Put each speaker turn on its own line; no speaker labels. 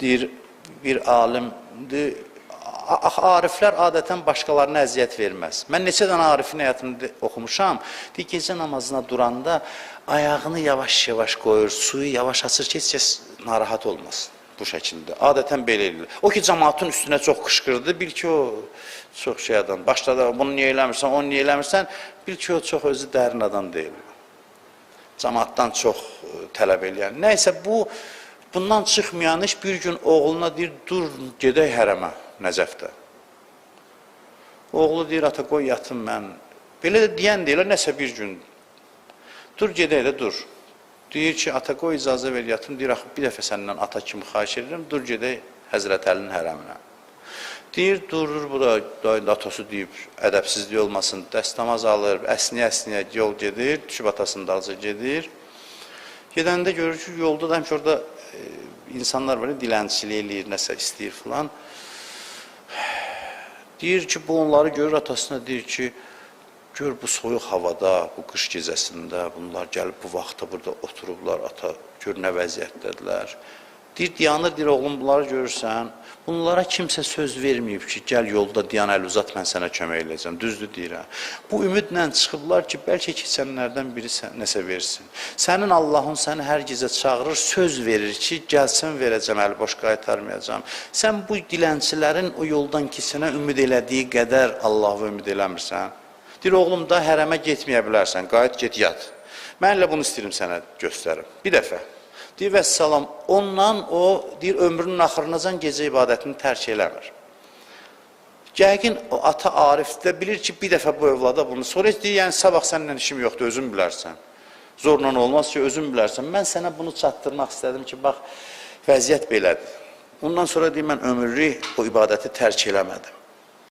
deyir bir alimdir. Ariflər adətən başqalarına əziyyət verməz. Mən neçə dənə arifin həyatını oxumuşam. Deyir gecə namazına duranda ayağını yavaş-yavaş qoyur, suyu yavaş açır ki, heç kəs narahat olmasın bu şəkildə. Adətən belə eləyir. O ki cəmaatın üstünə çox qışqırdı, bil ki o çox şey adam. Başladı bunu niyə eləmirsən, onu niyə eləmirsən? Bil ki o çox özü dərin adam deyil. Cəmaatdan çox ə, tələb eləyən. Nəysə bu bundan çıxmayan iş bir gün oğluna deyir, dur gedək hərəmə Nəcəfdə. Oğlu deyir, ata qoy yatım mən. Belə də deyən deyirlər, nəsə bir gün. Dur gedək də dur. Deyir ki, ata qoy icazə ver yatım. Deyir, axı bir dəfə səndən ata kimi xahiş edirəm, dur gedək Həzrət Əlinin hərəminə. Deyir, durur bu da dayı atası deyib, ədəbsizlik olmasın, dəstəmaz alır, əsniyə-əsniyə yol gedir, düşüb atasının dalınca gedir. Gedəndə görür ki, yolda da həmişə orada e, insanlar var, dilənçilik eləyir, nəsə istəyir filan. Deyir ki, bu onları görür atasına deyir ki, gör bu soyuq havada, bu qış gecəsində bunlar gəlib bu vaxtda burada oturublar, ata gör nə vəziyyətdədirlər. Deyir, dayanır, deyir, oğlum bunları görürsən, bunlara kimsə söz verməyib ki, gəl yolda dayan əl uzat, mən sənə kömək eləyəcəm. Düzdür deyirəm. Bu ümidlə çıxıblar ki, bəlkə keçənlərdən biri sən, nəsə versin. Sənin Allahın səni hər gecə çağırır, söz verir ki, gəlsin verəcəm, əli boş qaytarmayacam. Sən bu dilənçilərin o yoldan keçənə ümid elədiyi qədər Allahı ümid eləmirsən. Deyir, oğlum da hərəmə getməyə bilərsən, qayıt get yat. Mən elə bunu istəyirəm sənə göstərim. Bir dəfə. Deyir, vəssalam, ondan o, deyir, ömrünün axırınacan gecə ibadətini tərk eləmir. Yəqin o ata Arif də bilir ki, bir dəfə bu övlada bunu. Sonra deyir, yəni sabah səninlə işim yoxdur, özün bilərsən. Zorla olmaz ki, özün bilərsən. Mən sənə bunu çatdırmaq istədim ki, bax, vəziyyət belədir. Ondan sonra deyir, mən ömürlük o ibadəti tərk eləmədim.